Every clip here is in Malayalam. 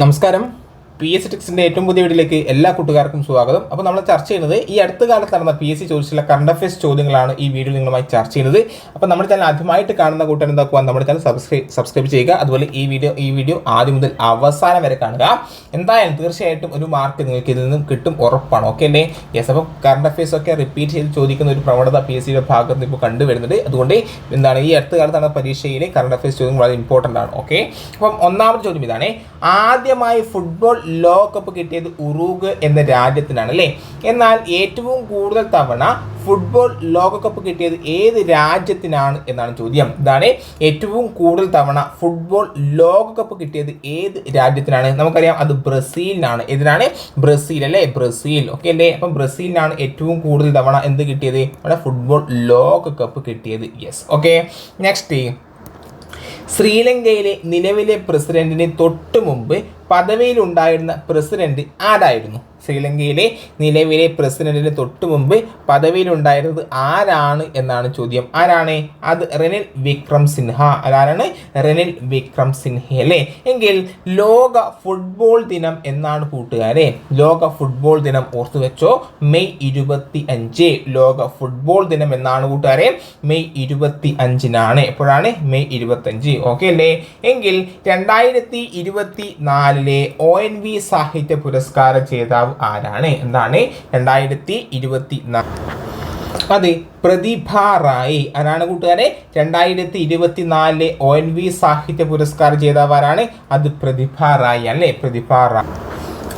നമസ്കാരം പി എസ് ടെക്സിന്റെ ഏറ്റവും പുതിയ വീഡിയോയിലേക്ക് എല്ലാ കൂട്ടുകാർക്കും സ്വാഗതം. അപ്പോൾ നമ്മൾ ചർച്ച ചെയ്യുന്നത് ഈ അടുത്ത കാലത്ത് നടന്ന പി എസ് സി ചോദിച്ചിട്ടുള്ള കറണ്ട് അഫയേഴ്സ് ചോദ്യങ്ങളാണ് ഈ വീഡിയോ നിങ്ങളുമായി ചർച്ച ചെയ്യുന്നത്. അപ്പോൾ നമ്മുടെ ചാനൽ ആദ്യമായിട്ട് കാണുന്ന കൂട്ടർ എന്താക്കുക നമ്മുടെ ചാനൽ സബ്സ്ക്രൈബ് സബ്സ്ക്രൈബ് ചെയ്യുക അതുപോലെ ഈ വീഡിയോ ഈ വീഡിയോ ആദ്യം മുതൽ അവസാനം വരെ കാണുക. എന്തായാലും തീർച്ചയായിട്ടും ഒരു മാർക്ക് നിങ്ങൾക്ക് ഇതിൽ നിന്നും കിട്ടും ഉറപ്പാണ്. ഓക്കെ അല്ലേ? യെസ് അപ്പോൾ കറണ്ട് അഫയേഴ്സ് ഒക്കെ റിപ്പീറ്റ് ചെയ്ത് ചോദിക്കുന്ന ഒരു പ്രവണത പി എസ് സിയുടെ ഭാഗത്ത് ഇപ്പോൾ കണ്ടുവരുന്നുണ്ട്. അതുകൊണ്ട് എന്താണ് ഈ അടുത്ത കാലത്ത് നടന്ന പരീക്ഷയിലെ കറണ്ട് അഫയേഴ്സ് ചോദ്യം വളരെ ഇമ്പോർട്ടന്റ് ആണ്. ഓക്കെ അപ്പം ഒന്നാമത്തെ ചോദ്യം ഇതാണ്. ആദ്യമായി ഫുട്ബോൾ ലോകകപ്പ് കിട്ടിയത് ഉറൂഗ് എന്ന രാജ്യത്തിനാണ് അല്ലേ? എന്നാൽ ഏറ്റവും കൂടുതൽ തവണ ഫുട്ബോൾ ലോകകപ്പ് കിട്ടിയത് ഏത് രാജ്യത്തിനാണ് എന്നാണ് ചോദ്യം. ഇതാണ് ഏറ്റവും കൂടുതൽ തവണ ഫുട്ബോൾ ലോകകപ്പ് കിട്ടിയത് ഏത് രാജ്യത്തിനാണ്? നമുക്കറിയാം അത് ബ്രസീലിനാണ്. ഏതിനാണ്? ബ്രസീൽ അല്ലേ? ബ്രസീൽ. ഓക്കെ അല്ലേ? അപ്പം ബ്രസീലിനാണ് ഏറ്റവും കൂടുതൽ തവണ എന്ത് കിട്ടിയത്? അവിടെ ഫുട്ബോൾ ലോകകപ്പ് കിട്ടിയത്. യെസ് ഓക്കെ നെക്സ്റ്റ് ശ്രീലങ്കയിലെ നിലവിലെ പ്രസിഡന്റിന് തൊട്ടു മുമ്പ് പദവിയിലുണ്ടായിരുന്ന പ്രസിഡന്റ് ആരായിരുന്നു? ശ്രീലങ്കയിലെ നിലവിലെ പ്രസിഡന്റിന് തൊട്ടു മുമ്പ് പദവിയിലുണ്ടായിരുന്നത് ആരാണ് എന്നാണ് ചോദ്യം. ആരാണ്? അത് റെനിൽ വിക്രം സിൻഹ. അതാരാണ് റെനിൽ വിക്രം സിൻഹ അല്ലേ? എങ്കിൽ ലോക ഫുട്ബോൾ ദിനം എന്നാണ് കൂട്ടുകാരെ. ലോക ഫുട്ബോൾ ദിനം ഓർത്തു വെച്ചോ. മെയ് ഇരുപത്തി അഞ്ച് ലോക ഫുട്ബോൾ ദിനം എന്നാണ് കൂട്ടുകാരെ. മെയ് ഇരുപത്തി അഞ്ചിനാണ് എപ്പോഴാണ്? മെയ് ഇരുപത്തി അഞ്ച് ഓക്കെ അല്ലേ? എങ്കിൽ രണ്ടായിരത്തി ഇരുപത്തി നാലിലെ ഒ എൻ വി സാഹിത്യ പുരസ്കാര ജേതാവ് ആരാണ്? എന്താണ്? രണ്ടായിരത്തി ഇരുപത്തി നാല് അതെ പ്രതിഭ റായി. ആരാണ് കൂട്ടുകാരെ? രണ്ടായിരത്തി ഇരുപത്തി നാലിലെ ഒ എൻ വി സാഹിത്യ പുരസ്കാര ജേതാവ് ആരാണ്? അത് പ്രതിഭ റായി അല്ലേ? പ്രതിഭ റായ്.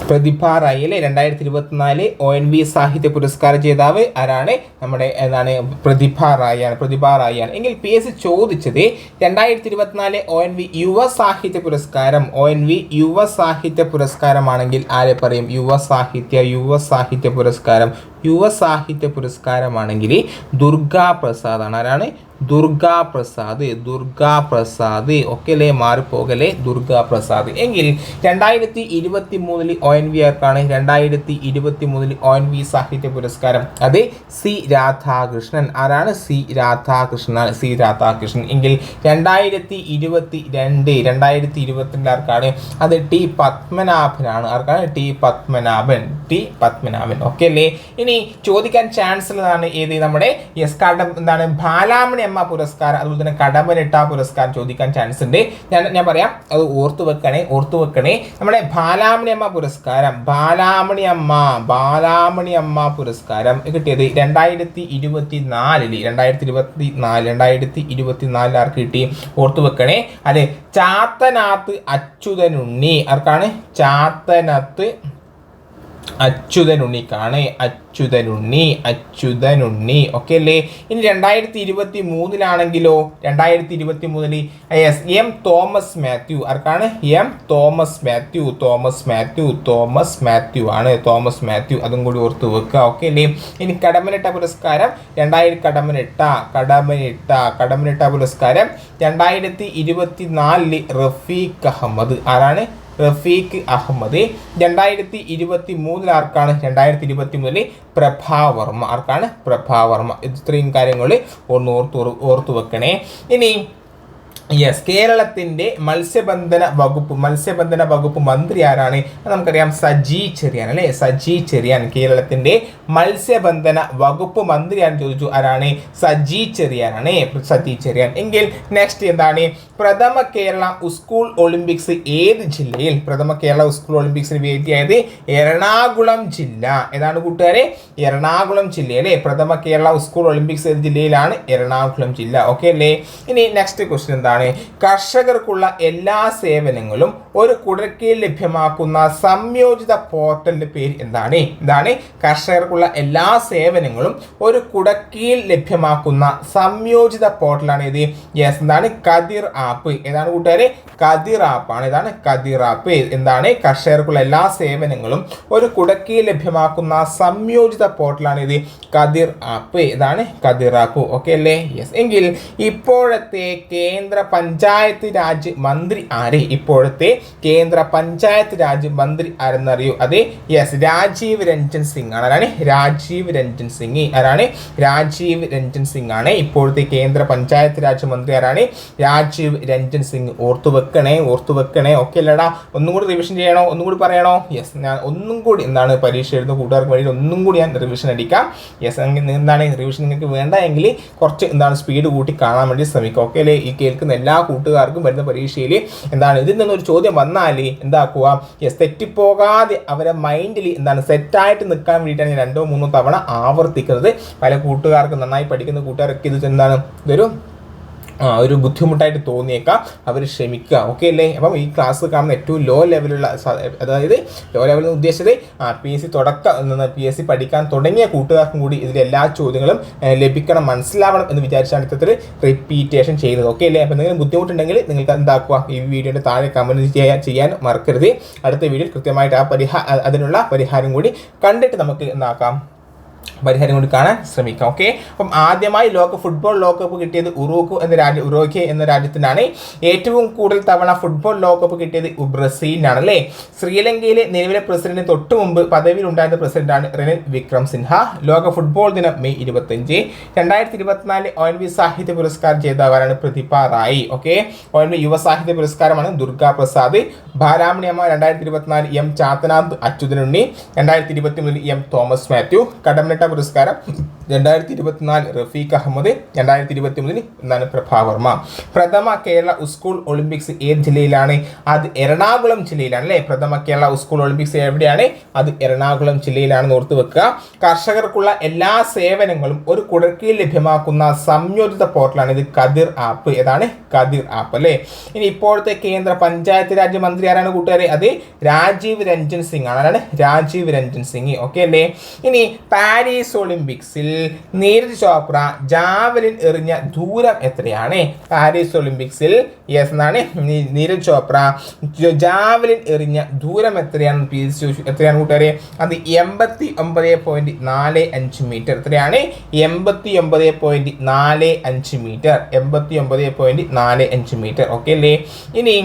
പ്രതിഭ റായി രണ്ടായിരത്തി ഇരുപത്തിനാല് ഒ എൻ വി സാഹിത്യ പുരസ്കാര ജേതാവ് ആരാണ്? നമ്മുടെ എന്താണ് പ്രതിഭ റായിയാണ് പ്രതിഭ റായിയാണ് എങ്കിൽ പി എസ് ചോദിച്ചത് രണ്ടായിരത്തി ഇരുപത്തിനാല് ഒ എൻ വി യുവ സാഹിത്യ പുരസ്കാരം ഒ എൻ വി യുവ സാഹിത്യ പുരസ്കാരമാണെങ്കിൽ ആരെ പറയും? യുവ സാഹിത്യ യുവ സാഹിത്യ പുരസ്കാരം. യുവ സാഹിത്യ പുരസ്കാരമാണെങ്കിൽ ദുർഗാ പ്രസാദ് ആണ് ആരാണ്? ദുർഗാ പ്രസാദ് ദുർഗാ പ്രസാദ് ഒക്കെ അല്ലേ മാറിപ്പോകലേ ദുർഗാ പ്രസാദ് എങ്കിൽ രണ്ടായിരത്തി ഇരുപത്തി മൂന്നിൽ ഒ എൻ വി ആർക്കാണ്? രണ്ടായിരത്തി ഇരുപത്തി മൂന്നിൽ ഒ എൻ വി സാഹിത്യ പുരസ്കാരം. അത് സി രാധാകൃഷ്ണൻ. ആരാണ്? C Radhakrishnan C Radhakrishnan. എങ്കിൽ രണ്ടായിരത്തി ഇരുപത്തി രണ്ട് രണ്ടായിരത്തി ഇരുപത്തിരണ്ട് ആർക്കാണ്? അത് ടി പത്മനാഭനാണ്. ആർക്കാണ്? T Padmanabhan. T Padmanabhan. Okay അല്ലേ ഇനി ചോദിക്കാൻ ചാൻസ് ഉള്ളതാണ് ഏത്? നമ്മുടെ എസ് കടം എന്താണ്? ബാലാമണി അമ്മ പുരസ്കാരം അതുപോലെ തന്നെ കടമ്പനിട്ട പുരസ്കാരം ചോദിക്കാൻ ചാൻസ് ഉണ്ട്. ഞാൻ ഞാൻ പറയാം അത് ഓർത്തു വെക്കണേ ഓർത്തു വെക്കണേ. നമ്മുടെ ബാലാമണി അമ്മ പുരസ്കാരം ബാലാമണി അമ്മ ബാലാമണി അമ്മ പുരസ്കാരം കിട്ടിയത് രണ്ടായിരത്തി ഇരുപത്തി നാലിൽ രണ്ടായിരത്തി ഇരുപത്തി നാല് രണ്ടായിരത്തി ഇരുപത്തി നാലിൽ ആർക്ക് കിട്ടി? ഓർത്തു വെക്കണേ. അതെ ചാത്തനാത്ത് അച്യുതനുണ്ണി ആർക്കാണ്? ചാത്തനത്ത് അച്യുതനുണ്ണിക്കാണ്. അച്യുതനുണ്ണി അച്യുതനുണ്ണി. ഓക്കെ അല്ലേ ഇനി രണ്ടായിരത്തി ഇരുപത്തി മൂന്നിലാണെങ്കിലോ രണ്ടായിരത്തി ഇരുപത്തി മൂന്നിൽ എസ് എം തോമസ് മാത്യു. ആർക്കാണ്? എം തോമസ് മാത്യു തോമസ് മാത്യു തോമസ് മാത്യു ആണ്. തോമസ് മാത്യു അതും കൂടി ഓർത്ത് വെക്കുക. ഓക്കെ അല്ലേ ഇനി കടമനിട്ട പുരസ്കാരം രണ്ടായിരം കടമനിട്ട കടമനിട്ട കടമനിട്ട പുരസ്കാരം രണ്ടായിരത്തി ഇരുപത്തി നാലിൽ റഫീഖ് അഹമ്മദ്. ആരാണ്? റഫീഖ് അഹമ്മദ്. രണ്ടായിരത്തി ഇരുപത്തി മൂന്നിൽ ആർക്കാണ് രണ്ടായിരത്തി ഇരുപത്തി മൂന്നിൽ പ്രഭാവർമ്മ ആർക്കാണ് പ്രഭാവർമ്മ ഇത്രയും കാര്യങ്ങൾ ഒന്ന് ഓർത്ത് ഓർത്തു വെക്കണേ. ഇനി യെസ് കേരളത്തിന്റെ മത്സ്യബന്ധന വകുപ്പ് മത്സ്യബന്ധന വകുപ്പ് മന്ത്രി ആരാണ്? നമുക്കറിയാം സജി ചെറിയാൻ അല്ലേ? സജി ചെറിയാൻ കേരളത്തിന്റെ മത്സ്യബന്ധന വകുപ്പ് മന്ത്രി ആണെന്ന് ചോദിച്ചു? ആരാണ്? സജി ചെറിയാനാണ്. സജി ചെറിയാൻ. എങ്കിൽ നെക്സ്റ്റ് എന്താണ്? പ്രഥമ കേരള സ്കൂൾ ഒളിമ്പിക്സ് ഏത് ജില്ലയിൽ? പ്രഥമ കേരള സ്കൂൾ ഒളിമ്പിക്സിന് വേദിയായത് എറണാകുളം ജില്ല. ഏതാണ് കൂട്ടുകാരെ? എറണാകുളം ജില്ല അല്ലേ? പ്രഥമ കേരള സ്കൂൾ ഒളിമ്പിക്സ് ഏത് ജില്ലയിലാണ്? എറണാകുളം ജില്ല. ഓക്കെ അല്ലേ? ഇനി നെക്സ്റ്റ് ക്വസ്റ്റ്യൻ എന്താണ്? കർഷകർക്കുള്ള എല്ലാ സേവനങ്ങളും ഒരു കുടക്കീഴിൽ ലഭ്യമാക്കുന്ന സംയോജിത പോർട്ടലിന്റെ പേര് എന്താണ്? എന്താണ് കർഷകർക്കുള്ള എല്ലാ സേവനങ്ങളും ഒരു കുടക്കീഴിൽ ലഭ്യമാക്കുന്ന സംയോജിത പോർട്ടലാണ് ഇത് യെസ് എന്താണ് കതിർ ആപ്പ്. ഏതാണ് കൂട്ടുകാരെ? കതിർ ആപ്പാണ് ഇതാണ് കതിർ ആപ്പ്. എന്താണ്? കർഷകർക്കുള്ള എല്ലാ സേവനങ്ങളും ഒരു കുടക്കീഴിൽ ലഭ്യമാക്കുന്ന സംയോജിത പോർട്ടലാണ് ഇത് കതിർ ആപ്പ്. ഇതാണ് കതിർ ആപ്പ്. ഓക്കെ അല്ലേ? യെസ്. എങ്കിൽ ഇപ്പോഴത്തെ കേന്ദ്ര പഞ്ചായത്ത് രാജ് മന്ത്രി ആര്? ഇപ്പോഴത്തെ കേന്ദ്ര പഞ്ചായത്ത് രാജ് മന്ത്രി ആരെന്നറിയൂ? അതെ യെസ് രാജീവ് രഞ്ജൻ സിംഗ് ആണ്. ആരാണ്? രാജീവ് രഞ്ജൻ സിംഗ്. ആരാണ്? രാജീവ് രഞ്ജൻ സിംഗ് ആണ്. ഇപ്പോഴത്തെ കേന്ദ്ര പഞ്ചായത്ത് രാജ് മന്ത്രി ആരാണ്? രാജീവ് രഞ്ജൻ സിംഗ്. ഓർത്തു വെക്കണേ ഓർത്തു വെക്കണേ. ഓക്കെ അല്ലടാ ഒന്നും കൂടി റിവിഷൻ ചെയ്യണോ? ഒന്നും കൂടി പറയണോ? യെസ് ഞാൻ ഒന്നും കൂടി എന്താണ് പരീക്ഷ എഴുതുന്ന കൂട്ടുകാർക്ക് വേണ്ടി ഒന്നും കൂടി ഞാൻ റിവിഷൻ അടിക്കാം. യെസ് എന്താണ് റിവിഷൻ നിങ്ങൾക്ക് വേണ്ട എങ്കിൽ കുറച്ച് എന്താണ് സ്പീഡ് കൂട്ടി കാണാൻ വേണ്ടി ശ്രമിക്കുക. ഓക്കെ അല്ലേ? ഈ കേൾക്കുന്ന എല്ലാ കൂട്ടുകാർക്കും വരുന്ന പരീക്ഷയിൽ എന്താണ് ഇതിൽ നിന്നൊരു ചോദ്യം വന്നാൽ എന്താക്കുക? യെസ് തെറ്റിപ്പോകാതെ അവരെ മൈൻഡിൽ എന്താണ് സെറ്റായിട്ട് നിൽക്കാൻ വേണ്ടിയിട്ടാണ് ഞാൻ രണ്ടോ മൂന്നോ തവണ ആവർത്തിക്കുന്നത്. പല കൂട്ടുകാർക്കും നന്നായി പഠിക്കുന്ന കൂട്ടുകാരൊക്കെ ഇത് എന്താണ്? ഇതൊരു ഒരു ബുദ്ധിമുട്ടായിട്ട് തോന്നിയേക്കാം. അവർ ശ്രമിക്കുക ഓക്കെ അല്ലേ? അപ്പം ഈ ക്ലാസ് കാണുന്ന ഏറ്റവും ലോ ലെവലുള്ള അതായത് ലോ ലെവലിൽ ഉദ്ദേശിച്ചത് ആ പി എസ് സി തുടക്കം പി എസ് സി പഠിക്കാൻ തുടങ്ങിയ കൂട്ടുകാർക്കും കൂടി ഇതിൽ എല്ലാ ചോദ്യങ്ങളും ലഭിക്കണം മനസ്സിലാവണം എന്ന് വിചാരിച്ചാണ് ഇത്തരത്തിൽ റിപ്പീറ്റേഷൻ ചെയ്യുന്നത് ഓക്കെ അല്ലേ? അപ്പം എന്തെങ്കിലും ബുദ്ധിമുട്ടുണ്ടെങ്കിൽ നിങ്ങൾക്ക് എന്താക്കുക? ഈ വീഡിയോയുടെ താഴെ കമന്റ് ചെയ്യാൻ ചെയ്യാൻ മറക്കരുത്. അടുത്ത വീഡിയോയിൽ കൃത്യമായിട്ട് ആ പരിഹാ അതിനുള്ള പരിഹാരം കൂടി കണ്ടിട്ട് നമുക്ക് എന്താക്കാം? പരിഹാരം കൂടി കാണാൻ ശ്രമിക്കാം ഓക്കെ അപ്പം ആദ്യമായി ലോക ഫുട്ബോൾ ലോകകപ്പ് കിട്ടിയത് ഉറോക്ക് എന്ന രാജ്യം ഉറോക്കെ എന്ന രാജ്യത്തിനാണ്. ഏറ്റവും കൂടുതൽ തവണ ഫുട്ബോൾ ലോകകപ്പ് കിട്ടിയത് ബ്രസീലിനാണ് അല്ലേ? ശ്രീലങ്കയിലെ നിലവിലെ പ്രസിഡന്റ് തൊട്ടു മുമ്പ് പദവിയിൽ ഉണ്ടായിരുന്ന പ്രസിഡന്റാണ് റെനിൽ വിക്രം സിൻഹ. ലോക ഫുട്ബോൾ ദിനം മെയ് ഇരുപത്തഞ്ച് രണ്ടായിരത്തി ഇരുപത്തിനാലിൽ ഒ എൻ വി സാഹിത്യ പുരസ്കാരം ജേതാവാണ് Prathibha Ray okay O N V യുവ സാഹിത്യ പുരസ്കാരമാണ് ദുർഗാ പ്രസാദ്. ഭാരാമണി അമ്മ രണ്ടായിരത്തി ഇരുപത്തിനാല് എം ചാത്തനാഥ് അച്യുതനുണ്ണി രണ്ടായിരത്തി ഇരുപത്തി മൂന്നിൽ എം തോമസ് മാത്യു. കടമനിട്ട പുരസ്കാരം രണ്ടായിരത്തി ഇരുപത്തിനാല് റഫീഖ് അഹമ്മദ് രണ്ടായിരത്തി ഇരുപത്തി മൂന്നിൽ എന്താണ് പ്രഭാവർമ്മ പ്രഥമ കേരള സ്കൂൾ ഒളിമ്പിക്സ് ഏത് ജില്ലയിലാണ്? അത് എറണാകുളം ജില്ലയിലാണ് അല്ലേ? പ്രഥമ കേരള സ്കൂൾ ഒളിമ്പിക്സ് എവിടെയാണ്? അത് എറണാകുളം ജില്ലയിലാണ് ഓർത്ത് വെക്കുക. കർഷകർക്കുള്ള എല്ലാ സേവനങ്ങളും ഒരു കുടക്കീൽ ലഭ്യമാക്കുന്ന സംയോജിത പോർട്ടലാണ് ഇത് കതിർ ആപ്പ്. ഏതാണ്? കതിർ ആപ്പ് അല്ലേ? ഇനി ഇപ്പോഴത്തെ കേന്ദ്ര പഞ്ചായത്ത് രാജ് മന്ത്രി ആരാണ് കൂട്ടുകാരെ? അത് രാജീവ് രഞ്ജൻ സിംഗ് ആണ്. രാജീവ് രഞ്ജൻ സിംഗ്. ഓക്കെ അല്ലേ? ഇനി പാരീസ് ഒളിമ്പിക്സിൽ നീരജ് ചോപ്ര ജാവലിൻ എറിഞ്ഞ ദൂരം എത്രയാണ്? പാരീസ് ഒളിമ്പിക്സിൽ യെസ് എന്നാണ്. നീരജ് ചോപ്ര ജാവലിൻ എറിഞ്ഞ ദൂരം എത്രയാണ് എത്രയാണ് കൂട്ടുകാരെ? അത് എൺപത്തി ഒമ്പത് പോയിന്റ് നാല് അഞ്ച് മീറ്റർ എത്രയാണ്? എൺപത്തി ഒമ്പത് പോയിന്റ് നാല് അഞ്ച് മീറ്റർ എൺപത്തി ഒമ്പത് പോയിന്റ് നാല് അഞ്ച് മീറ്റർ ഓക്കെ അല്ലേ? ഇനി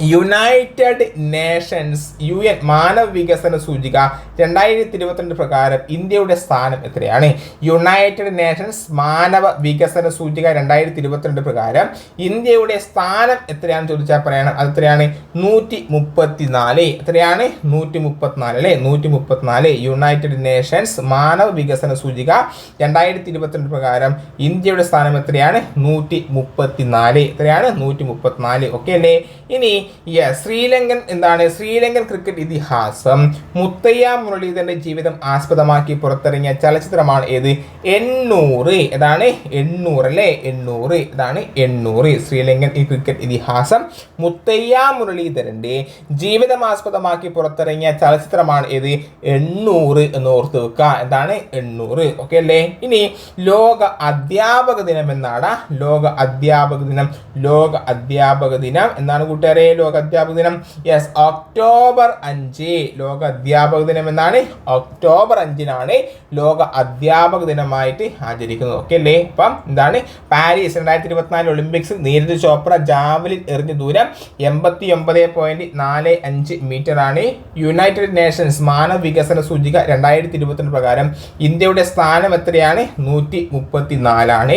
യുണൈറ്റഡ് നേഷൻസ് യു എൻ മാനവ വികസന സൂചിക രണ്ടായിരത്തി ഇരുപത്തിരണ്ട് പ്രകാരം ഇന്ത്യയുടെ സ്ഥാനം എത്രയാണ്? യുണൈറ്റഡ് നേഷൻസ് മാനവ വികസന സൂചിക രണ്ടായിരത്തി ഇരുപത്തിരണ്ട് പ്രകാരം ഇന്ത്യയുടെ സ്ഥാനം എത്രയാണെന്ന് ചോദിച്ചാൽ പറയണം. അത് എത്രയാണ്? നൂറ്റി മുപ്പത്തി നാല് എത്രയാണ്? നൂറ്റി മുപ്പത്തിനാല് അല്ലേ? നൂറ്റി മുപ്പത്തിനാല് യുണൈറ്റഡ് നേഷൻസ് മാനവ വികസന സൂചിക രണ്ടായിരത്തി ഇരുപത്തിരണ്ട് പ്രകാരം ഇന്ത്യയുടെ സ്ഥാനം എത്രയാണ്? നൂറ്റി മുപ്പത്തിനാല് എത്രയാണ്? നൂറ്റി മുപ്പത്തിനാല് ഓക്കെ അല്ലേ? ഇനി yes, ശ്രീലങ്കൻ എന്താണ്? ശ്രീലങ്കൻ ക്രിക്കറ്റ് ഇതിഹാസം. മുത്തയ്യ മുരളീധരന്റെ ജീവിതം ആസ്പദമാക്കി പുറത്തിറങ്ങിയ ചലച്ചിത്രമാണ് ഏത്? എണ്ണൂറ്. ഏതാണ്? എണ്ണൂറ് അല്ലേ? എണ്ണൂറ്. ഇതാണ് എണ്ണൂറ്. ശ്രീലങ്കൻ ഈ ക്രിക്കറ്റ് ഇതിഹാസം. മുത്തയ്യ മുരളീധരന്റെ ജീവിതം ആസ്പദമാക്കി പുറത്തിറങ്ങിയ ചലച്ചിത്രമാണ് ഏത്? എണ്ണൂറ് എന്ന് ഓർത്ത് വെക്കുക. എന്താണ്? എണ്ണൂറ്. ഓക്കെ അല്ലേ? ഇനി ലോക അധ്യാപക ദിനം എന്നാണ്. ലോക അധ്യാപക ദിനം. ലോക അധ്യാപക ദിനം. എന്നാണ് കൂട്ടുകാരെ? ലോക അധ്യാപക ദിനം യെസ് ഒക്ടോബർ അഞ്ച് ലോക അധ്യാപക ദിനം എന്നാണ് ഒക്ടോബർ അഞ്ചിനാണ് ലോക അധ്യാപക ദിനമായിട്ട് ആചരിക്കുന്നത്. ഓക്കെ അല്ലേ? അപ്പം എന്താണ്? പാരീസ് രണ്ടായിരത്തി ഇരുപത്തിനാല് ഒളിമ്പിക്സ് നീരജ് ചോപ്ര ജാവലിൻ എറിഞ്ഞ ദൂരം എൺപത്തി ഒമ്പത് പോയിന്റ് നാല് അഞ്ച് മീറ്റർ ആണ് യുണൈറ്റഡ് നേഷൻസ് മാനവ വികസന സൂചിക രണ്ടായിരത്തി ഇരുപത്തിരണ്ട് പ്രകാരം ഇന്ത്യയുടെ സ്ഥാനം എത്രയാണ്? നൂറ്റി മുപ്പത്തി നാലാണ്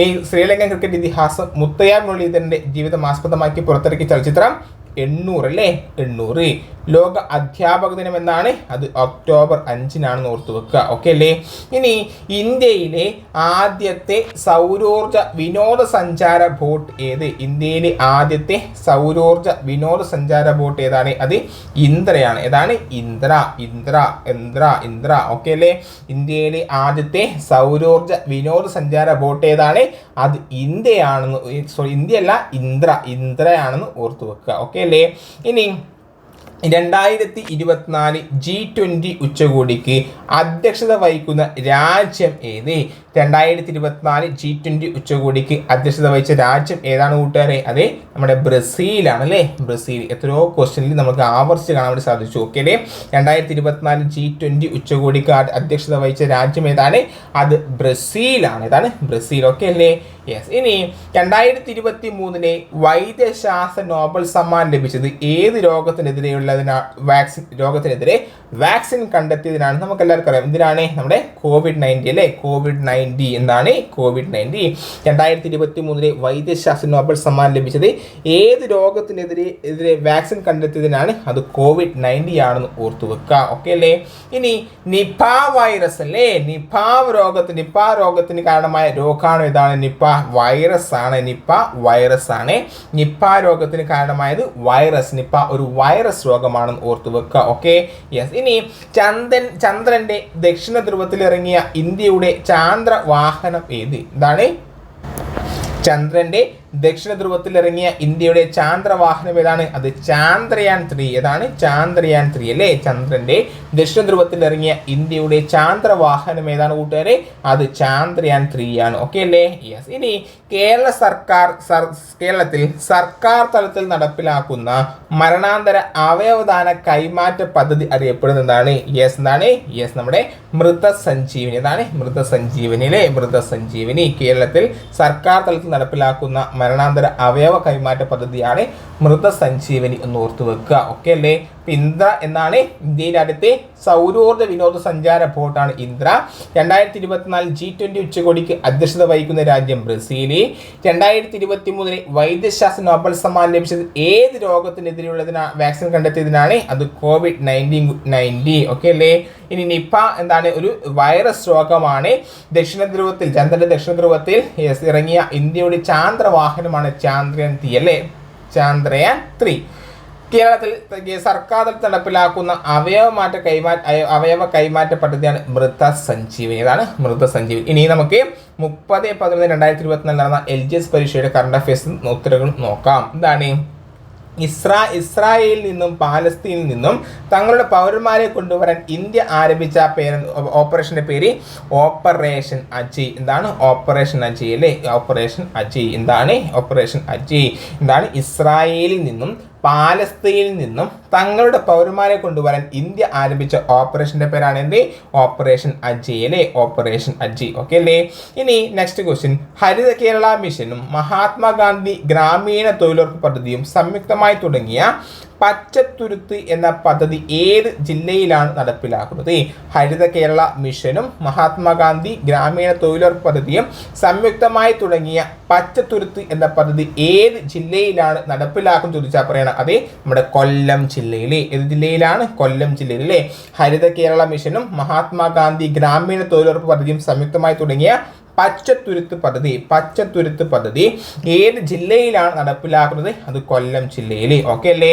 ഈ ശ്രീലങ്കൻ ക്രിക്കറ്റ് ഇതിഹാസം മുത്തയ്യ മുരളീധരന്റെ ജീവിതം ആസ്പദമാക്കി പുറത്തിറക്കിയ ചലച്ചിത്രം എണ്ണൂറ് അല്ലേ? എണ്ണൂറ്. ലോക അധ്യാപക ദിനം എന്നാണ് അത് ഒക്ടോബർ അഞ്ചിനാണെന്ന് ഓർത്തു വെക്കുക. ഓക്കെ അല്ലേ? ഇനി ഇന്ത്യയിലെ ആദ്യത്തെ സൗരോർജ വിനോദസഞ്ചാര ബോട്ട് ഏത്? ഇന്ത്യയിലെ ആദ്യത്തെ സൗരോർജ വിനോദസഞ്ചാര ബോട്ട് ഏതാണ്? അത് ഇന്ദ്രയാണ്. ഏതാണ്? ഇന്ദ്ര. ഇന്ദ്ര. ഇന്ദ്ര. ഇന്ദ്ര. ഓക്കെ അല്ലേ? ഇന്ത്യയിലെ ആദ്യത്തെ സൗരോർജ വിനോദസഞ്ചാര ബോട്ട് ഏതാണ്? അത് ഇന്ത്യയാണെന്ന് സോറി ഇന്ത്യയല്ല ഇന്ദ്ര. ഇന്ദ്രയാണെന്ന് ഓർത്തു വെക്കുക. ഓക്കെ അല്ലേ? ഇനി രണ്ടായിരത്തി ഇരുപത്തിനാല് ജി ട്വന്റി ഉച്ചകോടിക്ക് അധ്യക്ഷത വഹിക്കുന്ന രാജ്യം ഏത്? രണ്ടായിരത്തി ഇരുപത്തിനാല് ജി ട്വന്റി ഉച്ചകോടിക്ക് അധ്യക്ഷത വഹിച്ച രാജ്യം ഏതാണ് കൂട്ടുകാരെ? അതെ നമ്മുടെ ബ്രസീലാണ് അല്ലേ ബ്രസീൽ. എത്രയോ ക്വസ്റ്റ്യനിൽ നമുക്ക് ആവർത്തിച്ച് കാണാൻ വേണ്ടി സാധിച്ചു. ഓക്കെ അല്ലേ? രണ്ടായിരത്തി ഇരുപത്തിനാല് ജി ട്വന്റി ഉച്ചകോടിക്ക് അധ്യക്ഷത വഹിച്ച രാജ്യം ഏതാണ്? അത് ബ്രസീലാണ്. ഏതാണ്? ബ്രസീൽ. ഓക്കെ അല്ലേ? യെസ് ഇനി രണ്ടായിരത്തി ഇരുപത്തി മൂന്നിലെ വൈദ്യശാസ്ത്ര നോബൽ സമ്മാനം ലഭിച്ചത് ഏത് രോഗത്തിനെതിരെയുള്ളതിനാ? Vaccine രോഗത്തിനെതിരെ vaccine കണ്ടെത്തിയതിനാണ്. നമുക്ക് എല്ലാവർക്കും അറിയാം. ഇതിനാണ് നമ്മുടെ കോവിഡ് നയന്റീൻ അല്ലേ? കോവിഡ് നയന്റി എന്താണ്? കോവിഡ് നയന്റി രണ്ടായിരത്തി ഇരുപത്തി മൂന്നിലെ വൈദ്യശാസ്ത്ര നോബൽ സമ്മാനം ലഭിച്ചത് ഏത് രോഗത്തിനെതിരെ എതിരെ വാക്സിൻ കണ്ടെത്തിയതിനാണ്? അത് കോവിഡ് നയന്റി ആണെന്ന് ഓർത്തു വെക്കുക ഓക്കെ അല്ലേ? ഇനി നിപ വൈറസ് അല്ലേ? നിപ രോഗത്തിന് നിപ രോഗത്തിന് കാരണമായ രോഗാണു ഇതാണ്? നിപ വൈറസ് ആണ്. നിപ വൈറസ് ആണ്. നിപ രോഗത്തിന് കാരണമായത് വൈറസ് നിപ ഒരു വൈറസ് രോഗമാണെന്ന് ഓർത്തു വെക്കുക ഓക്കെ യെസ് ഇനി ചന്ദ്രൻ ചന്ദ്രന്റെ ദക്ഷിണ ധ്രുവത്തിൽ ഇറങ്ങിയ ഇന്ത്യയുടെ ചാന്ദ്ര വാഹനം ഏത്? എന്താണ് ചന്ദ്രന്റെ ദക്ഷിണ ധ്രുവത്തിൽ ഇറങ്ങിയ ഇന്ത്യയുടെ ചാന്ദ്രവാഹനം ഏതാണ്? അത് ചാന്ദ്രയാൻ ത്രീ. ഏതാണ്? ചാന്ദ്രയാൻ ത്രീ അല്ലേ? ചന്ദ്രന്റെ ദക്ഷിണ ധ്രുവത്തിൽ ഇറങ്ങിയ ഇന്ത്യയുടെ ചാന്ദ്രവാഹനം ഏതാണ് കൂട്ടുകാരെ? അത് ചാന്ദ്രയാൻ ത്രീ ആണ്. ഓക്കെ അല്ലേ? യെസ് ഇനി കേരള സർക്കാർ കേരളത്തിൽ സർക്കാർ തലത്തിൽ നടപ്പിലാക്കുന്ന മരണാന്തര അവയവദാന കൈമാറ്റ പദ്ധതി അറിയപ്പെടുന്ന എന്താണ് യെസ് എന്താണ്? യെസ് നമ്മുടെ മൃതസഞ്ജീവനി. എന്താണ് മൃതസഞ്ജീവനി അല്ലേ? മൃതസഞ്ജീവനി. കേരളത്തിൽ സർക്കാർ തലത്തിൽ നടപ്പിലാക്കുന്ന മരണാന്തര അവയവ കൈമാറ്റ പദ്ധതിയാണ് മൃതസഞ്ജീവനി എന്ന് ഓർത്തു വെക്കുക. ഓക്കെ അല്ലേ? ഇന്ദ്ര എന്നാണ് ഇന്ത്യയിലെ അടുത്ത സൗരോർജ വിനോദസഞ്ചാര പോർട്ടാണ് ഇന്ദ്ര രണ്ടായിരത്തി ഇരുപത്തിനാല് ജി ട്വന്റി ഉച്ചകോടിക്ക് അധ്യക്ഷത വഹിക്കുന്ന രാജ്യം ബ്രസീൽ രണ്ടായിരത്തി ഇരുപത്തി മൂന്നിലെ വൈദ്യശാസ്ത്ര നോബൽ സമ്മാനം ലഭിച്ചത് ഏത് രോഗത്തിനെതിരെയുള്ളതിനാ വാക്സിൻ കണ്ടെത്തിയതിനാണ്? അത് കോവിഡ് നയന്റീൻ നയന്റി ഓക്കെ അല്ലേ? ഇനി നിപ്പ എന്താണ്? ഒരു വൈറസ് രോഗമാണ്. ദക്ഷിണ ധ്രുവത്തിൽ ചന്ദ്രന്റെ ദക്ഷിണ ധ്രുവത്തിൽ ഇറങ്ങിയ ഇന്ത്യയുടെ ചാന്ദ്രവാഹനമാണ് ചാന്ദ്രയാൻ തീ അല്ലേ? ചാന്ദ്രയാൻ ത്രീ കേരളത്തിൽ സർക്കാർ നടപ്പിലാക്കുന്ന അവയവമാറ്റ കൈമാറ്റ അവയവ കൈമാറ്റ പദ്ധതിയാണ് മൃത സഞ്ജീവനി ഇതാണ് മൃത സഞ്ജീവനി ഇനി നമുക്ക് മുപ്പത് പതിനൊന്ന് രണ്ടായിരത്തി ഇരുപത്തിനാലിൽ നടന്ന എൽ ജി എസ് പരീക്ഷയുടെ കറണ്ട് അഫയേഴ്സ് ഉത്തരങ്ങൾ നോക്കാം. എന്താണ്? ഇസ്രാ ഇസ്രായേലിൽ നിന്നും പാലസ്തീനിൽ നിന്നും തങ്ങളുടെ പൗരന്മാരെ കൊണ്ടുവരാൻ ഇന്ത്യ ആരംഭിച്ച പേര് ഓപ്പറേഷന്റെ പേര് ഓപ്പറേഷൻ അജി എന്താണ്? ഓപ്പറേഷൻ അജി അല്ലേ? ഓപ്പറേഷൻ അജി എന്താണ്? ഓപ്പറേഷൻ അജി എന്താണ്? ഇസ്രായേലിൽ നിന്നും പാലസ്തീനിൽ നിന്നും തങ്ങളുടെ പൗരന്മാരെ കൊണ്ടുവരാൻ ഇന്ത്യ ആരംഭിച്ച ഓപ്പറേഷന്റെ പേരാണ് എന്ത്? ഓപ്പറേഷൻ അജി അല്ലേ? ഓപ്പറേഷൻ അജി. ഓക്കെ അല്ലേ? ഇനി നെക്സ്റ്റ് ക്വസ്റ്റ്യൻ ഹരിത കേരള മിഷനും മഹാത്മാഗാന്ധി ഗ്രാമീണ തൊഴിലുറപ്പ് പദ്ധതിയും സംയുക്തമായി തുടങ്ങിയ പച്ചത്തുരുത്ത് എന്ന പദ്ധതി ഏത് ജില്ലയിലാണ് നടപ്പിലാക്കുന്നത്? ഹരിത കേരള മിഷനും മഹാത്മാഗാന്ധി ഗ്രാമീണ തൊഴിലുറപ്പ് പദ്ധതിയും സംയുക്തമായി തുടങ്ങിയ പച്ചത്തുരുത്ത് എന്ന പദ്ധതി ഏത് ജില്ലയിലാണ് നടപ്പിലാക്കുന്നത് ചോദിച്ചാൽ പറയണം. അതെ നമ്മുടെ കൊല്ലം ജില്ലയിലെ ഏത് ജില്ലയിലാണ്? കൊല്ലം ജില്ലയിലെ. ഹരിത കേരള മിഷനും മഹാത്മാഗാന്ധി ഗ്രാമീണ തൊഴിലുറപ്പ് പദ്ധതിയും സംയുക്തമായി തുടങ്ങിയ പച്ചത്തുരുത്ത് പദ്ധതി പച്ചത്തുരുത്ത് പദ്ധതി ഏത് ജില്ലയിലാണ് നടപ്പിലാക്കുന്നത്? അത് കൊല്ലം ജില്ലയിൽ ഓക്കെ അല്ലേ?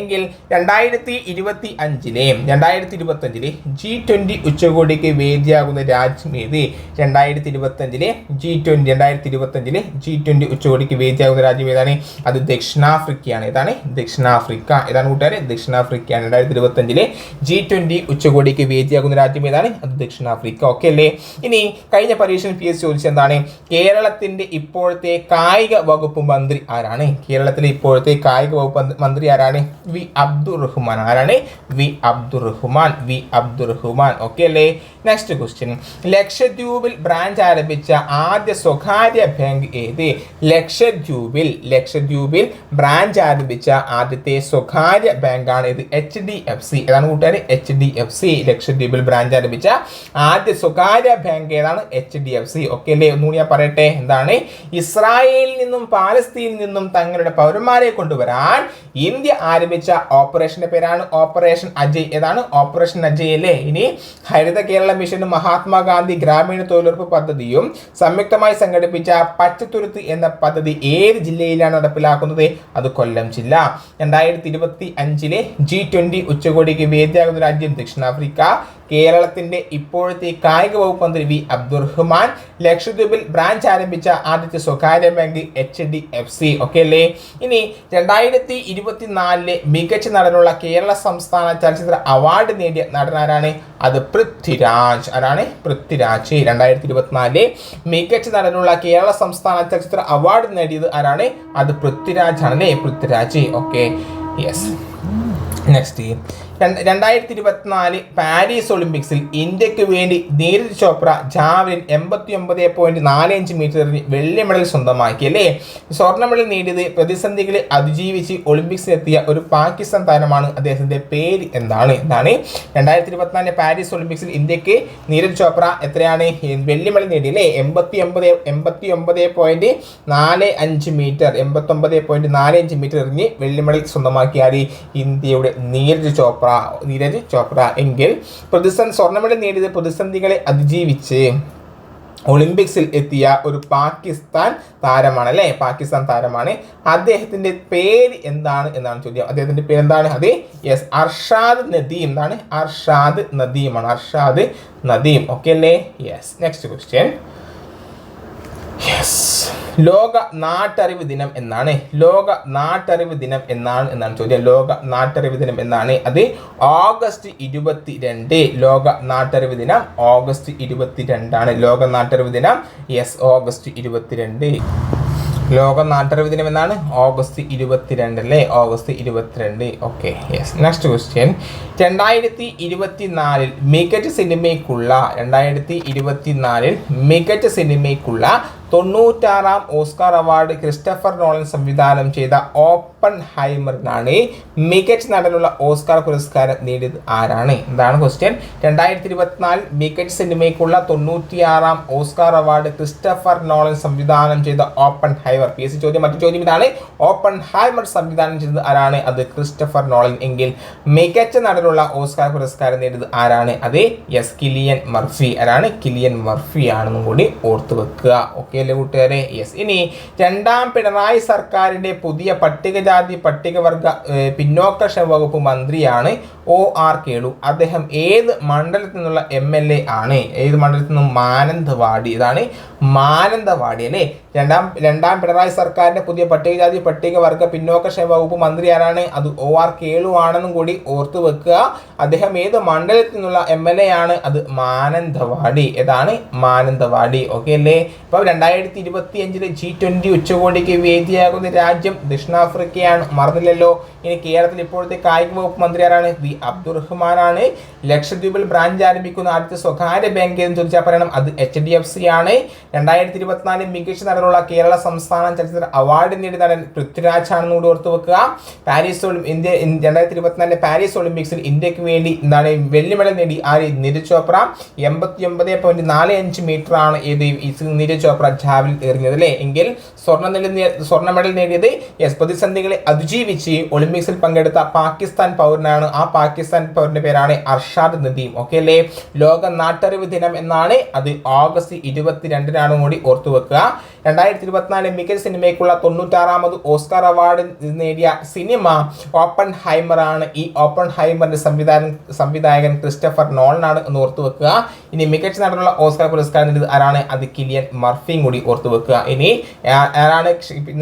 എങ്കിൽ രണ്ടായിരത്തി ഇരുപത്തി അഞ്ചിലെ രണ്ടായിരത്തി ഇരുപത്തി അഞ്ചിലെ ജി ട്വന്റി ഉച്ചകോടിക്ക് വേദിയാകുന്ന രാജ്യം ഏത്? രണ്ടായിരത്തി ഇരുപത്തി അഞ്ചിലെ ജി ട്വന്റി രണ്ടായിരത്തി ഇരുപത്തി അഞ്ചിലെ ജി ട്വന്റി ഉച്ചകോടിക്ക് വേദിയാകുന്ന രാജ്യം ഏതാണ്? അത് ദക്ഷിണാഫ്രിക്കയാണ്. ഏതാണ്? ദക്ഷിണാഫ്രിക്ക. ഏതാണ് കൂട്ടുകാരെ? ദക്ഷിണാഫ്രിക്കയാണ്. രണ്ടായിരത്തി ഇരുപത്തി അഞ്ചിലെ ജി ട്വന്റി ഉച്ചകോടിക്ക് വേദിയാകുന്ന രാജ്യം ഏതാണ്? അത് ദക്ഷിണാഫ്രിക്ക. ഓക്കെ അല്ലേ? ഇനി കഴിഞ്ഞ പരീക്ഷയിൽ പി എസ് ചോദിച്ചത് എന്താണ്? കേരളത്തിന്റെ ഇപ്പോഴത്തെ കായിക വകുപ്പ് മന്ത്രി ആരാണ്? കേരളത്തിലെ ഇപ്പോഴത്തെ കായിക വകുപ്പ് മന്ത്രി ആരാണ്? വി. അബ്ദുൾ റഹ്മാൻ. ആരാണ്? V. Abdul Rahman. V. Abdul Rahman. Okay അല്ലേ? നെക്സ്റ്റ് ക്വസ്റ്റ്യൻ ലക്ഷദ്വീപിൽ ബ്രാഞ്ച് ആരംഭിച്ച ആദ്യ സ്വകാര്യ ബാങ്ക് ഏത്? ലക്ഷദ്വീപിൽ ലക്ഷദ്വീപിൽ ബ്രാഞ്ച് ആരംഭിച്ച ആദ്യത്തെ സ്വകാര്യ ബാങ്കാണ് ഇത്. എച്ച് ഡി എഫ് സി ഏതാണ് കൂട്ടുകാർ എച്ച് ഡി എഫ് സി ലക്ഷദ്വീപിൽ ബ്രാഞ്ച് ആരംഭിച്ച ആദ്യ സ്വകാര്യ ബാങ്ക് ഏതാണ്? H D F C okay അല്ലേ ഒന്നുകൂടി ഞാൻ പറയട്ടെ. എന്താണ്? ഇസ്രായേലിൽ നിന്നും പാലസ്തീനിൽ നിന്നും തങ്ങളുടെ പൗരന്മാരെ കൊണ്ടുവരാൻ ഇന്ത്യ ആരംഭിച്ച ഓപ്പറേഷന്റെ പേരാണ് ഓപ്പറേഷൻ അജയ്. ഏതാണ്? ഓപ്പറേഷൻ അജയ് അല്ലേ? ഇനി ഹരിത കേരള മിഷനും മഹാത്മാഗാന്ധി ഗ്രാമീണ തൊഴിലുറപ്പ് പദ്ധതിയും സംയുക്തമായി സംഘടിപ്പിച്ച പച്ചത്തുരുത്ത് എന്ന പദ്ധതി ഏത് ജില്ലയിലാണ് നടപ്പിലാക്കുന്നത്? അത് കൊല്ലം ജില്ല. രണ്ടായിരത്തി ഇരുപത്തി അഞ്ചിലെ ജി ട്വന്റി ഉച്ചകോടിക്ക് വേദിയാകുന്ന രാജ്യം ദക്ഷിണാഫ്രിക്ക. കേരളത്തിന്റെ ഇപ്പോഴത്തെ കായിക വകുപ്പ് മന്ത്രി വി അബ്ദുറഹ്മാൻ ലക്ഷദ്വീപിൽ ബ്രാഞ്ച് ആരംഭിച്ച ആദ്യത്തെ സ്വകാര്യ bank H D F C okay അല്ലേ? ഇനി രണ്ടായിരത്തി ഇരുപത്തിനാലിലെ മികച്ച നടനുള്ള കേരള സംസ്ഥാന ചലച്ചിത്ര അവാർഡ് നേടിയ നടനാരാണ് അത് പൃഥ്വിരാജ്. ആരാണ്? പൃഥ്വിരാജ്. രണ്ടായിരത്തി ഇരുപത്തിനാലിലെ മികച്ച നടനുള്ള കേരള സംസ്ഥാന ചലച്ചിത്ര അവാർഡ് നേടിയത് ആരാണ്? അത് പൃഥ്വിരാജ് ആണ് അല്ലേ പൃഥ്വിരാജ്. ഓക്കെ യെസ് നെക്സ്റ്റ് രണ്ടായിരത്തി ഇരുപത്തിനാല് പാരീസ് ഒളിമ്പിക്സിൽ ഇന്ത്യയ്ക്ക് വേണ്ടി നീരജ് ചോപ്ര ജാവലിൻ എൺപത്തി ഒമ്പത് പോയിന്റ് നാല് അഞ്ച് മീറ്ററിന് വെള്ളി മെഡൽ സ്വന്തമാക്കി അല്ലേ? സ്വർണ മെഡൽ നേടിയത് പ്രതിസന്ധികളെ അതിജീവിച്ച് ഒളിമ്പിക്സിലെത്തിയ ഒരു പാകിസ്ഥാൻ താരമാണ് അദ്ദേഹത്തിന്റെ പേര് എന്താണ്? എന്നാണ് രണ്ടായിരത്തി ഇരുപത്തിനാലിലെ പാരീസ് ഒളിമ്പിക്സിൽ ഇന്ത്യയ്ക്ക് നീരജ് ചോപ്ര എത്രയാണ്? വെള്ളി മെഡൽ നേടി അല്ലേ? എൺപത്തി ഒമ്പത് എൺപത്തി ഒമ്പത് പോയിന്റ് നാല് അഞ്ച് മീറ്റർ എൺപത്തി ഒമ്പത് പോയിന്റ് നാല് അഞ്ച് മീറ്റർ എറിഞ്ഞ് വെള്ളി മെഡൽ സ്വന്തമാക്കിയാൽ ഇന്ത്യയുടെ നീരജ് ചോപ്ര? നീരജ് ചോപ്ര എങ്കിൽ പ്രതിസന്ധി സ്വർണമെഡൽ നേടിയത് പ്രതിസന്ധികളെ അതിജീവിച്ച് ഒളിമ്പിക്സിൽ എത്തിയ ഒരു പാകിസ്ഥാൻ താരമാണ് അല്ലേ? പാകിസ്ഥാൻ താരമാണ്. അദ്ദേഹത്തിന്റെ പേര് എന്താണ് എന്നാണ് ചോദ്യം. അദ്ദേഹത്തിന്റെ പേര് എന്താണ് അത് യെസ് അർഷാദ് നദീം എന്താണ് അർഷാദ് നദീമാണ്. അർഷാദ് നദീം. ഓക്കെ അല്ലേ? യെസ്. നെക്സ്റ്റ് ക്വസ്റ്റ്യൻ യെസ് ലോക നാട്ടറിവ് ദിനം എന്നാണ്. ലോക നാട്ടറിവ് ദിനം എന്നാണ് എന്നാണ് ചോദ്യം. ലോക നാട്ടറിവ് ദിനം എന്നാണ്. അത് ഓഗസ്റ്റ് ഇരുപത്തി രണ്ട് ലോക നാട്ടറിവ് ദിനം ഓഗസ്റ്റ് ഇരുപത്തി രണ്ടാണ് ലോക നാട്ടറിവ് ദിനം. യെസ് ഓഗസ്റ്റ് ഇരുപത്തിരണ്ട്. ലോക നാട്ടറിവ് ദിനം എന്നാണ്? ഓഗസ്റ്റ് ഇരുപത്തിരണ്ട് അല്ലേ? ഓഗസ്റ്റ് ഇരുപത്തിരണ്ട്. ഓക്കെ യെസ് നെക്സ്റ്റ് ക്വസ്റ്റ്യൻ രണ്ടായിരത്തി ഇരുപത്തിനാലിൽ മികച്ച സിനിമയ്ക്കുള്ള രണ്ടായിരത്തി ഇരുപത്തിനാലിൽ മികച്ച സിനിമയ്ക്കുള്ള തൊണ്ണൂറ്റാറാം ഓസ്കാർ അവാർഡ് ക്രിസ്റ്റഫർ നോളൻ സംവിധാനം ചെയ്ത ഓപ്പൺ ഹൈമറിനാണ് മികച്ച നടനുള്ള ഓസ്കാർ പുരസ്കാരം നേടിയത്. ആരാണ്? എന്താണ് ക്വസ്റ്റ്യൻ രണ്ടായിരത്തി ഇരുപത്തിനാലിൽ മികച്ച സിനിമയ്ക്കുള്ള തൊണ്ണൂറ്റിയാറാം ഓസ്കാർ അവാർഡ് ക്രിസ്റ്റഫർ നോളൻ സംവിധാനം ചെയ്ത Oppenheimer P S C ചോദ്യം. മറ്റു ചോദ്യം ഇതാണ്. ഓപ്പൺ ഹൈമർ സംവിധാനം ചെയ്തത് ആരാണ്? അത് ക്രിസ്റ്റഫർ നോളൻ. എങ്കിൽ മികച്ച നടനുള്ള ഓസ്കാർ പുരസ്കാരം നേടിയത് ആരാണ്? അത് എസ് കിലിയൻ മർഫി. ആരാണ്? കിലിയൻ മർഫി ആണെന്നും കൂടി ഓർത്തു വെക്കുക. ഓക്കെ? അല്ലേ കൂട്ടുകാരെ? യെസ് ഇനി രണ്ടാം പിണറായി സർക്കാരിന്റെ പുതിയ പട്ടികജാതി പട്ടികവർഗ പിന്നോക്ക വകുപ്പ് മന്ത്രിയാണ് ഒ ആർ കേളു. അദ്ദേഹം ഏത് മണ്ഡലത്തിൽ നിന്നുള്ള എം എൽ എ ആണ്? ഏത് മണ്ഡലത്തിൽ നിന്നും? മാനന്തവാടി. ഇതാണ് മാനന്തവാടി അല്ലേ? രണ്ടാം രണ്ടാം പിണറായി സർക്കാരിന്റെ പുതിയ പട്ടികജാതി പട്ടികവർഗ പിന്നോക്ക വകുപ്പ് മന്ത്രി ആരാണ്? അത് ഒ ആർ കേളു ആണെന്നും കൂടി ഓർത്തു വെക്കുക. അദ്ദേഹം ഏത് മണ്ഡലത്തിൽ നിന്നുള്ള എം എൽ എ ആണ്? അത് മാനന്തവാടി. ഏതാണ്? മാനന്തവാടി. ഓക്കെ അല്ലേ? ഇപ്പൊ രണ്ടായിരത്തി ഇരുപത്തി അഞ്ചിൽ ജി ട്വന്റി ഉച്ചകോടിക്ക് വേദിയാകുന്ന രാജ്യം ദക്ഷിണാഫ്രിക്കയാണ്. മറന്നില്ലല്ലോ. ഇനി കേരളത്തിൽ ഇപ്പോഴത്തെ കായിക വകുപ്പ് മന്ത്രി ആരാണ്? വി അബ്ദുറഹ്മാനാണ് ലക്ഷദ്വീപിൽ ബ്രാഞ്ച് ആരംഭിക്കുന്ന ആദ്യത്തെ സ്വകാര്യ ബാങ്ക് എന്ന് ചോദിച്ചാൽ പറയണം അത് എച്ച് ഡി എഫ് സി ആണ്. രണ്ടായിരത്തി ഇരുപത്തിനാല് മികച്ച നടനുള്ള കേരള സംസ്ഥാന ചലച്ചിത്ര അവാർഡ് നേടിയ നടൻ പൃഥ്വിരാജ് ആണെന്ന് കൂടി ഓർത്തു വെക്കുക. പാരീസ് ഇന്ത്യ രണ്ടായിരത്തി ഇരുപത്തിനാലിലെ പാരീസ് ഒളിമ്പിക്സിൽ ഇന്ത്യയ്ക്ക് വേണ്ടി എന്താണ് വെള്ളി മെഡൽ നേടി ആര്? നീരജ് ചോപ്ര. എൺപത്തി ഒമ്പത് പോയിന്റ് നാല് അഞ്ച് മീറ്റർ ആണ് ഏത് നീരജ് ചോപ്ര ജാവലിൻ എറിഞ്ഞത് അല്ലേ? എങ്കിൽ സ്വർണ സ്വർണ മെഡൽ നേടിയത് എസ് പ്രതിസന്ധികളെ അതിജീവിച്ച് ഒളിമ്പിക്സിൽ പങ്കെടുത്ത പാകിസ്ഥാൻ പൗരനാണ് ആ പാകിസ്ഥാൻ പൗരന്റെ പേരാണ് അർഷാദ് നദീം. ഓക്കെ അല്ലേ? ലോക നാട്ടറിവ് ദിനം എന്നാണ് അത് ഓഗസ്റ്റ് ഇരുപത്തിരണ്ടിനാണ് കൂടി ഓർത്തു വെക്കുക രണ്ടായിരത്തി ഇരുപത്തിനാല് മികച്ച സിനിമയ്ക്കുള്ള തൊണ്ണൂറ്റാറാമത് ഓസ്കാർ അവാർഡ് നേടിയ സിനിമ ഓപ്പൺ ഹൈമറാണ് ഈ ഓപ്പൺ ഹൈമറിന്റെ സംവിധാനം സംവിധായകൻ ക്രിസ്റ്റഫർ നോളനാണ് എന്ന് ഓർത്തു വെക്കുക. ഇനി മികച്ച നടനുള്ള ഓസ്കാർ പുരസ്കാരം നേടിയത് ആരാണ്? അത് കിലിയൻ മർഫിയും കൂടി ഓർത്തു വെക്കുക. ഇനി ആരാണ്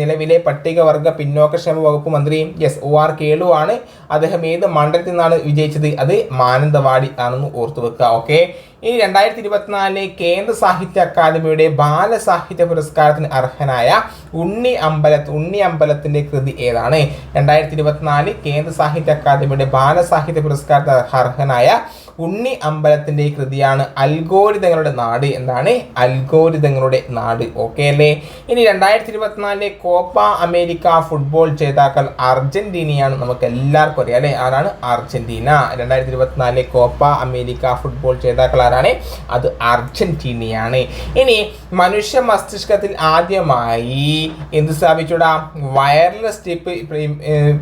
നിലവിലെ പട്ടികവർഗ പിന്നോക്കക്ഷേമ വകുപ്പ് മന്ത്രി എസ് ഒ ആർ കേളു ആണ്. അദ്ദേഹം ഏത് മണ്ഡലത്തിൽ നിന്നാണ് വിജയിച്ചത്? അത് മാനന്തവാടി ആണെന്ന് ഓർത്തു വെക്കുക. ഓക്കെ? ഇനി രണ്ടായിരത്തി ഇരുപത്തിനാലിലെ കേന്ദ്ര സാഹിത്യ അക്കാദമിയുടെ ബാലസാഹിത്യ പുരസ്കാരത്തിന് അർഹനായ ഉണ്ണി അമ്പലത്ത് ഉണ്ണി അമ്പലത്തിന്റെ കൃതി ഏതാണ്? രണ്ടായിരത്തി ഇരുപത്തിനാല് കേന്ദ്ര സാഹിത്യ അക്കാദമിയുടെ ബാലസാഹിത്യ പുരസ്കാരത്തിന് അർഹനായ ഉണ്ണി അമ്പലത്തിന്റെ കൃതിയാണ് അൽഗോരിതങ്ങളുടെ നാട്. എന്താണ്? അൽഗോരിതങ്ങളുടെ നാട്. ഓക്കെ അല്ലേ? ഇനി രണ്ടായിരത്തി ഇരുപത്തിനാലിലെ കോപ്പ അമേരിക്ക ഫുട്ബോൾ ജേതാക്കൾ അർജന്റീനയാണ്. നമുക്ക് എല്ലാവർക്കും അറിയാം അല്ലെ? ആരാണ്? അർജന്റീന. രണ്ടായിരത്തി ഇരുപത്തിനാലിലെ കോപ്പ അമേരിക്ക ഫുട്ബോൾ ജേതാക്കൾ ആരാണ്? അത് അർജന്റീനയാണ്. ഇനി മനുഷ്യ മസ്തിഷ്കത്തിൽ ആദ്യമായി എന്ത് സ്ഥാപിച്ചുടാ? വയർലെസ് ടിപ്പ്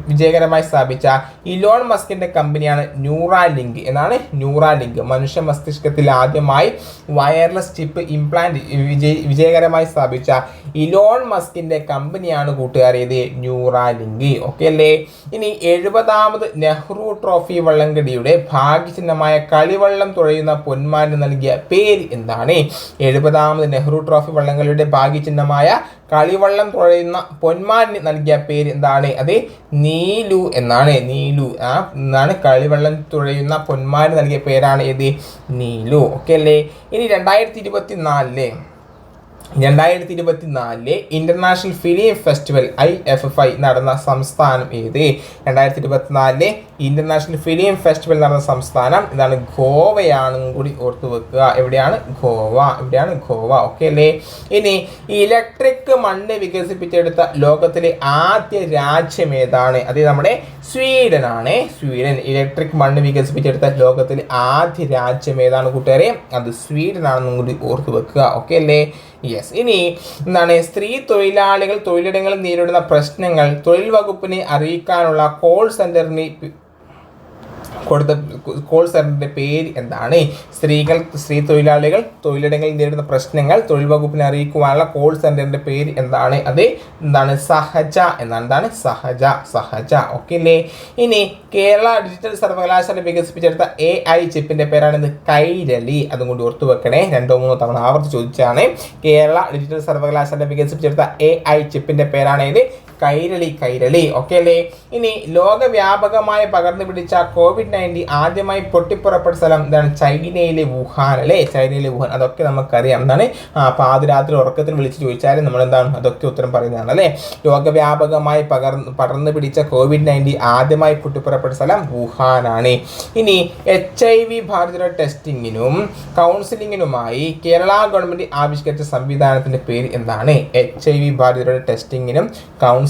വിജയകരമായി സ്ഥാപിച്ച ഇലോൺ മസ്കിന്റെ കമ്പനിയാണ് ന്യൂറാലിങ്ക്. എന്നാണ് ന്യൂറാലിങ്ക്. മനുഷ്യ മസ്തിഷ്കത്തിൽ ആദ്യമായി വയർലെസ് ടിപ്പ് ഇംപ്ലാന്റ് വിജയ വിജയകരമായി സ്ഥാപിച്ച ഇലോൺ മസ്കിന്റെ കമ്പനിയാണ് കൂട്ടുകാരേത് ന്യൂറാലിങ്ക്. ഓക്കെ അല്ലേ? ഇനി എഴുപതാമത് നെഹ്റു ട്രോഫി വള്ളംകടിയുടെ ഭാഗ്യചിഹ്നമായ കളിവള്ളം തുഴയുന്ന പൊന്മ പൊന്മാന് നൽകിയ പേര് എന്താണ്? എഴുപതാമത് നെഹ്റു ട്രോഫി വള്ളംകളിയുടെ ഭാഗ്യചിഹ്നമായ കളിവള്ളം തുഴയുന്ന പൊന്മാന് നൽകിയ പേര് എന്താണ്? അത് നീലു എന്നാണ്. നീലു. ആ എന്നാണ് കളിവള്ളം തുഴയുന്ന പൊന്മാന് നൽകിയ പേരാണ്. ഏത്? നീലു. ഓക്കെ അല്ലേ? ഇനി രണ്ടായിരത്തി ഇരുപത്തി നാലിലെ രണ്ടായിരത്തി ഇരുപത്തി നാലിലെ international film festival I F F I നടന്ന സംസ്ഥാനം ഏത്? രണ്ടായിരത്തി ഇരുപത്തിനാലിലെ ഇന്റർനാഷണൽ ഫിലിം ഫെസ്റ്റിവൽ നടന്ന സംസ്ഥാനം ഇതാണ് ഗോവയാണെന്നും കൂടി ഓർത്തു വെക്കുക. എവിടെയാണ്? ഗോവ. എവിടെയാണ്? ഗോവ. ഓക്കെ അല്ലേ? ഇനി ഇലക്ട്രിക് മണ്ണ് വികസിപ്പിച്ചെടുത്ത ലോകത്തിലെ ആദ്യ രാജ്യം ഏതാണ്? അത് നമ്മുടെ സ്വീഡൻ ആണ് സ്വീഡൻ ഇലക്ട്രിക് മണ്ണ് വികസിപ്പിച്ചെടുത്ത ലോകത്തിലെ ആദ്യ രാജ്യം ഏതാണ് കൂട്ടുകാരെ? അത് സ്വീഡൻ ആണെന്നും കൂടി ഓർത്തു വെക്കുക. ഓക്കെ അല്ലേ? യെസ് ഇനി എന്താണ്? സ്ത്രീ തൊഴിലാളികൾ തൊഴിലിടങ്ങളിൽ നേരിടുന്ന പ്രശ്നങ്ങൾ തൊഴിൽ വകുപ്പിനെ അറിയിക്കാനുള്ള കോൾ സെന്ററിന് കൊടുത്ത കോൾ സെന്ററിന്റെ പേര് എന്താണ്? സ്ത്രീകൾ സ്ത്രീ തൊഴിലാളികൾ തൊഴിലിടങ്ങളിൽ നേരിടുന്ന പ്രശ്നങ്ങൾ തൊഴിൽ വകുപ്പിനെ അറിയിക്കുവാനുള്ള കോൾ സെന്ററിന്റെ പേര് എന്താണ്? അത് എന്താണ്? സഹജ എന്നാണ്. എന്താണ്? സഹജ സഹജ. ഓക്കെ അല്ലേ ഇനി കേരള ഡിജിറ്റൽ സർവകലാശാല വികസിപ്പിച്ചെടുത്ത എ ഐ ചിപ്പിന്റെ പേരാണ് കൈരളി. അതും കൊണ്ട് ഓർത്തു വെക്കണേ. രണ്ടോ മൂന്നോ തവണ ആവർത്തി ചോദിച്ചാണ്. കേരള ഡിജിറ്റൽ സർവകലാശാല വികസിപ്പിച്ചെടുത്ത എ ഐ ചിപ്പിന്റെ പേരാണ് ഇത് കൈരളി കൈരളി. ഓക്കെ അല്ലേ ഇനി ലോകവ്യാപകമായി പകർന്നു പിടിച്ച കോവിഡ് നയന്റീൻ ആദ്യമായി പൊട്ടിപ്പുറപ്പെട്ട സ്ഥലം എന്താണ് ചൈനയിലെ വുഹാൻ അല്ലേ? ചൈനയിലെ വുഹാൻ. അതൊക്കെ നമുക്കറിയാം. എന്താണ്? പാതിരാത്രി ഉറക്കത്തിൽ വിളിച്ച് ചോദിച്ചാലും നമ്മൾ എന്താണ് അതൊക്കെ ഉത്തരം പറയുന്നതാണ് അല്ലേ? ലോകവ്യാപകമായി പകർന്ന് പടർന്നു പിടിച്ച കോവിഡ് നയന്റീൻ ആദ്യമായി പൊട്ടിപ്പുറപ്പെട്ട സ്ഥലം വുഹാനാണ്. ഇനി എച്ച് ഐ വി ബാധിതരുടെ ടെസ്റ്റിങ്ങിനും കൗൺസിലിങ്ങിനുമായി കേരള ഗവൺമെന്റ് ആവിഷ്കരിച്ച സംവിധാനത്തിന്റെ പേര് എന്താണ്? എച്ച് ഐ വി ബാധിതരുടെ ടെസ്റ്റിങ്ങിനും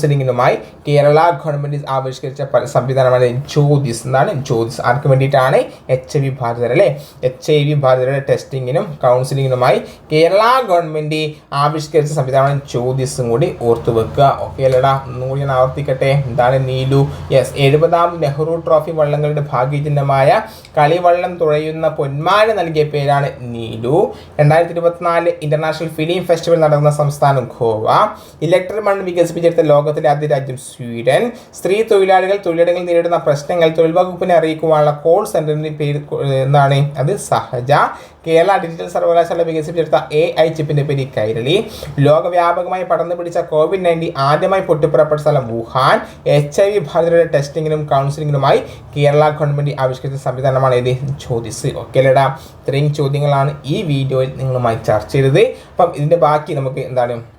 കൗൺസിലിങ്ങിനുമായി കേരള ഗവൺമെന്റ് ആവിഷ്കരിച്ച സംവിധാനമാണ് ജ്യോതിസ് എന്നാണ്. ജ്യോതിസ് ആർക്ക് വേണ്ടിയിട്ടാണ്? എച്ച് ഐ വി ബാധിതർ അല്ലേ എച്ച് ഐ വി ബാധിതരുടെ ടെസ്റ്റിങ്ങിനും കൗൺസിലിങ്ങിനുമായി കേരള ഗവൺമെന്റ് ആവിഷ്കരിച്ച സംവിധാനമാണ് ജ്യോതിസും കൂടി ഓർത്തു വെക്കുക. ഓക്കെ അല്ലേടാ? നൂറ് ഞാൻ ആവർത്തിക്കട്ടെ. എന്താണ് നീലു? യെസ് എഴുപതാം നെഹ്റു ട്രോഫി വള്ളങ്ങളുടെ ഭാഗ്യചിഹ്നമായ കളിവള്ളം തുഴയുന്ന പൊന്മാന് നൽകിയ പേരാണ് നീലു. രണ്ടായിരത്തി ഇരുപത്തിനാല് ഇന്റർനാഷണൽ ഫിലിം ഫെസ്റ്റിവൽ നടക്കുന്ന സംസ്ഥാനം ഗോവ. ഇലക്ട്രിക് മണ്ണ് വികസിപ്പിച്ചെടുത്ത ലോകത്തിലെ ആദ്യ രാജ്യം സ്വീഡൻ. സ്ത്രീ തൊഴിലാളികൾ തൊഴിലിടങ്ങളിൽ നേരിടുന്ന പ്രശ്നങ്ങൾ തൊഴിൽ വകുപ്പിനെ അറിയിക്കുവാനുള്ള കോൾ സെന്ററിന്റെ പേര് എന്താണ്? അത് സഹജ. കേരള ഡിജിറ്റൽ സർവകലാശാല വികസിപ്പിച്ചെടുത്ത എ ഐ ചിപ്പിന്റെ പേര് കൈരളി. ലോകവ്യാപകമായി പടർന്നു പിടിച്ച കോവിഡ് നയന്റീൻ ആദ്യമായി പൊട്ടിപ്പുറപ്പെട്ട സ്ഥലം വുഹാൻ. എച്ച് ഐ വി ബാധിതരുടെ ടെസ്റ്റിങ്ങിനും കൗൺസിലിങ്ങിനുമായി കേരള ഗവൺമെന്റ് ആവിഷ്കരിച്ച സംവിധാനമാണ് ഇത്. ജ്യോതിസ് ഓക്കെ അല്ലേടാ. ഇത്രയും ചോദ്യങ്ങളാണ് ഈ വീഡിയോയിൽ നിങ്ങളുമായി ചർച്ച ചെയ്തത്. അപ്പം ഇതിന്റെ ബാക്കി നമുക്ക് എന്താണ്?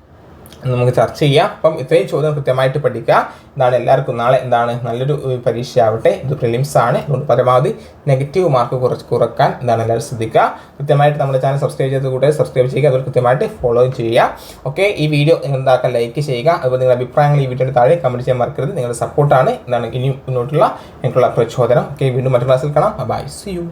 നമുക്ക് ചർച്ച ചെയ്യാം. അപ്പം ഇത്രയും ചോദ്യം കൃത്യമായിട്ട് പഠിക്കുക. എന്താണ് എല്ലാവർക്കും നാളെ എന്താണ് നല്ലൊരു പരീക്ഷ പരീക്ഷയാവട്ടെ. ഇത് പ്രിലിംസ് ആണ്. അതുകൊണ്ട് പരമാവധി നെഗറ്റീവ് മാർക്ക് കുറച്ച് കുറയ്ക്കാൻ എന്താണ് എല്ലാവരും ശ്രദ്ധിക്കുക. കൃത്യമായിട്ട് നമ്മുടെ ചാനൽ സബ്സ്ക്രൈബ് ചെയ്ത് കൂടെ സബ്സ്ക്രൈബ് ചെയ്യുക. അതുപോലെ കൃത്യമായിട്ട് ഫോളോ ചെയ്യുക. ഓക്കെ ഈ വീഡിയോ നിങ്ങൾ എന്താക്കാൻ ലൈക്ക് ചെയ്യുക. അതുപോലെ നിങ്ങളുടെ അഭിപ്രായങ്ങൾ ഈ വീഡിയോയുടെ താഴെ കമന്റ് ചെയ്യാൻ മറക്കരുത്. നിങ്ങളുടെ സപ്പോർട്ടാണ് എന്താണ് ഇനി മുന്നോട്ടുള്ള എനിക്കുള്ള പ്രചോദനം. ഓക്കെ വീണ്ടും മറ്റു ക്ലാസ്സിൽ കാണാം. By C U